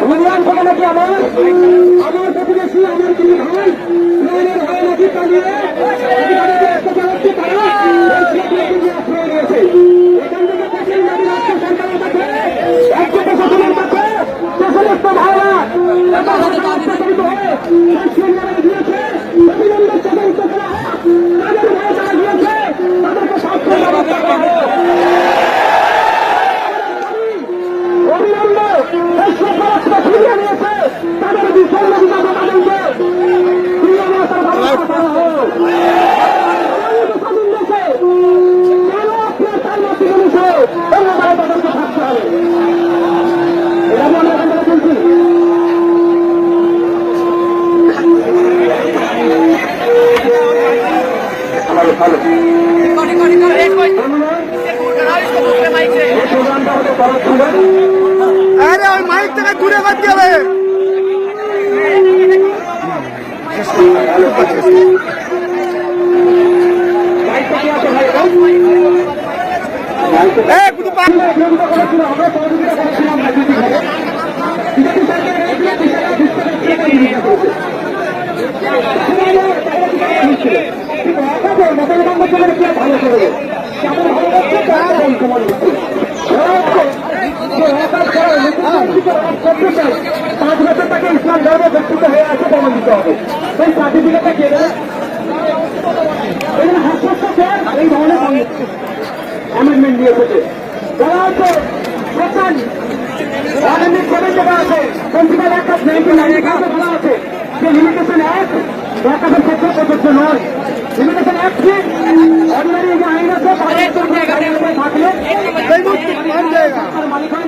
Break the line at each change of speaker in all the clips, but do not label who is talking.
ধুলিয়ান থেকে নাকি আমার আমার প্রতিবেশী আমার তিনি ভাই ইরানের ভাই নাকি পালিয়ে অধিকারীদের অত্যাচার হচ্ছে তারা এই সিরিয়াকে নিয়ে আশ্রয় নিয়েছে এখান থেকে দেশের নারী রাষ্ট্র সরকারের কাছে রাজ্য প্রশাসনের কাছে যে সমস্ত ভাইরা তারা অত্যাচারিত হয়ে এই সিরিয়ারে গিয়েছে অবিলম্বে তদন্ত করা হোক। তাদের ভাই যারা গিয়েছে তাদেরকে শাস্তির ব্যবস্থা করা হোক। অবিলম্বে এই সরকারকে ফিরিয়ে নিয়েছে তাদের বিষয় অধিকার তাদেরকে ফিরিয়ে নিয়ে তার ব্যবস্থা করা হোক। আমাদের স্বাধীন দেশে কেন আপনার তার মধ্যে জিনিসে অন্য দ্বারা তাদেরকে থাকতে হবে এটা আমি আমরা এখান থেকে বলছি আমাদের ভালো।
আরে ওই মাইক থেকে দূরে
বিরোধিতা করেছিল আমরা সহযোগিতা করেছিলাম রাজনীতি ভাবে বিজেপি সরকার এই বিষয়টা বিস্তারিত বিরোধিতা করেছে কিন্তু এখন মুসলমান মুসলমান কি আর ভালো করবে কেমন ভালো করছে তারা বর্তমান পাঁচ বছর তাকে ইসলাম ধর্ম প্রমাণ দিতে হবে। সেই সার্টিফিকেটটা কে দেবে? এই ধরনের অ্যামেন্ডমেন্ট দিয়ে এসেছে। যারা হচ্ছে সেকশন অ্যামেন্ডমেন্ট করে দেওয়া নাইনটি ফাইভে বলা আছে। যে লিমিটেশন অ্যাক্ট সরকারের ক্ষেত্রে প্রযোজ্য নয়। লিমিটেশন অ্যাক্ট কি অর্ডিনারি যে আইন আছে তাদের উপরে গাড়ির উপরে থাকলে
এই মুহূর্তে কোন জায়গা
তার মালিক হয়ে সেটা শুধু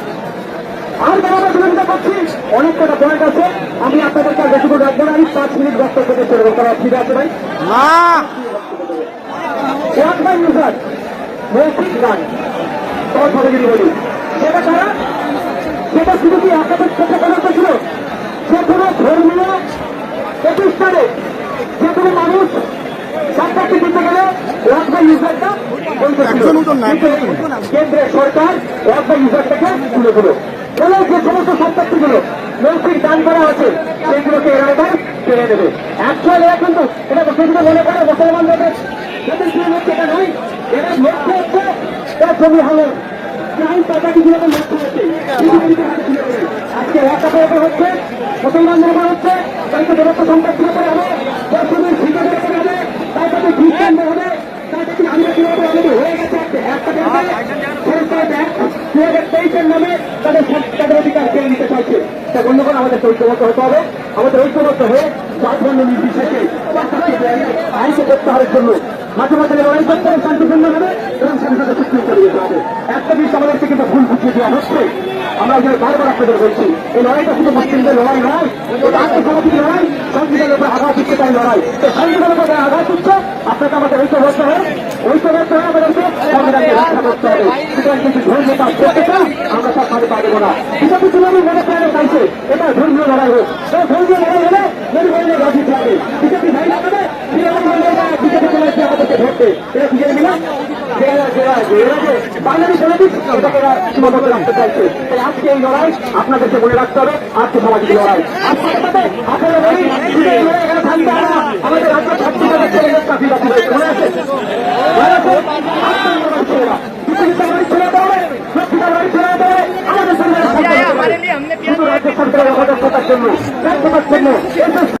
করছি অনেক কটা পয়েন্ট আছে। আমি আপনাদেরকে আর বেশি করে রাখব না আমি পাঁচ মিনিট বক্তব্য দিতে চলবো তারা ঠিক আছে ভাই?
না।
ওয়ান বাই ইউজার মৌখিক গান। তোমার সাথে যদি বলি। সেটা তারা সেটা শুধু কি একাধিক ক্ষেত্রে প্রযোজ্য ছিল? যে কোনো ধর্মীয় প্রতিষ্ঠানে যে কোনো মানুষ দিতে গেলে ওয়ান বাই ইউজারটা কেন্দ্রের সরকার ওয়ান বাই ইউজারটাকে তুলে দিল ফলে যে সমস্ত সম্পত্তিগুলো মৌখিক দান করা আছে সেইগুলোকে এরা এবার কেড়ে নেবে এরা কিন্তু এটা সেগুলো মনে করে মুসলমানদের এটা নয় এরা লক্ষ্য হচ্ছে, তার ছবি হলো আইন পাতাটি গুলোকে লক্ষ্য হচ্ছে। আজকে ওয়াকাপের উপর হচ্ছে, মুসলমানদের উপর হচ্ছে তাইতে দেবত্ব সম্পত্তির উপরে হবে। পশ্চিমের শিক্ষকের উপরে হবে, তার সাথে খ্রিস্টানদের হবে। তার সাথে আদিবাসীর উপরে আমাদের হয়ে গেছে একটা দু হাজার তেইশের নামে তাদের সব- তাদের অধিকার কেড়ে নিতে চাইছে তা বন্ধুগণ আমাদের ঐক্যবদ্ধ হতে হবে। আমাদের ঐক্যবদ্ধ হয়ে জাতবর্ণ নির্বিশেষে আইনকে প্রত্যাহারের জন্য মাঝে মাঝে লড়াই করতে হবে শান্তিপূর্ণভাবে এবং সাথে সাথে করে হবে। একটা জিনিস আমাদেরকে কিন্তু ভুল বুঝিয়ে দেওয়া হচ্ছে। আমরা যে বারবার আপনাদের বলছি, এই লড়াইটা শুধু মুসলিমদের লড়াই নয় এটা আত্মসামাজিক লড়াই, সংবিধানের উপর আঘাত দিচ্ছে তাই লড়াই। তো সংবিধানের উপর আঘাত দিচ্ছে আপনাকে আমাদের ঐক্যবদ্ধ হয়ে ঐক্যবদ্ধ হয়ে আমাদেরকে সংবিধানকে রক্ষা করতে মনে প্রাণে চাইছে এটা ধর্মীয় লড়াই হোক এই ধর্মীয় লড়াই হলে আমাদেরকে ধরতে এটা বিজেপি না বাঙালি পলিটিক্স এটাকে এরা সীমাবদ্ধ রাখতে চাইছে আজকে এই লড়াই আপনাদেরকে মনে রাখতে হবে আজকে সামাজিক লড়াই আমাদের রাজ্য ছাত্রীদের চাকরি বাকরি আমাদের সরকারের সদস্যতার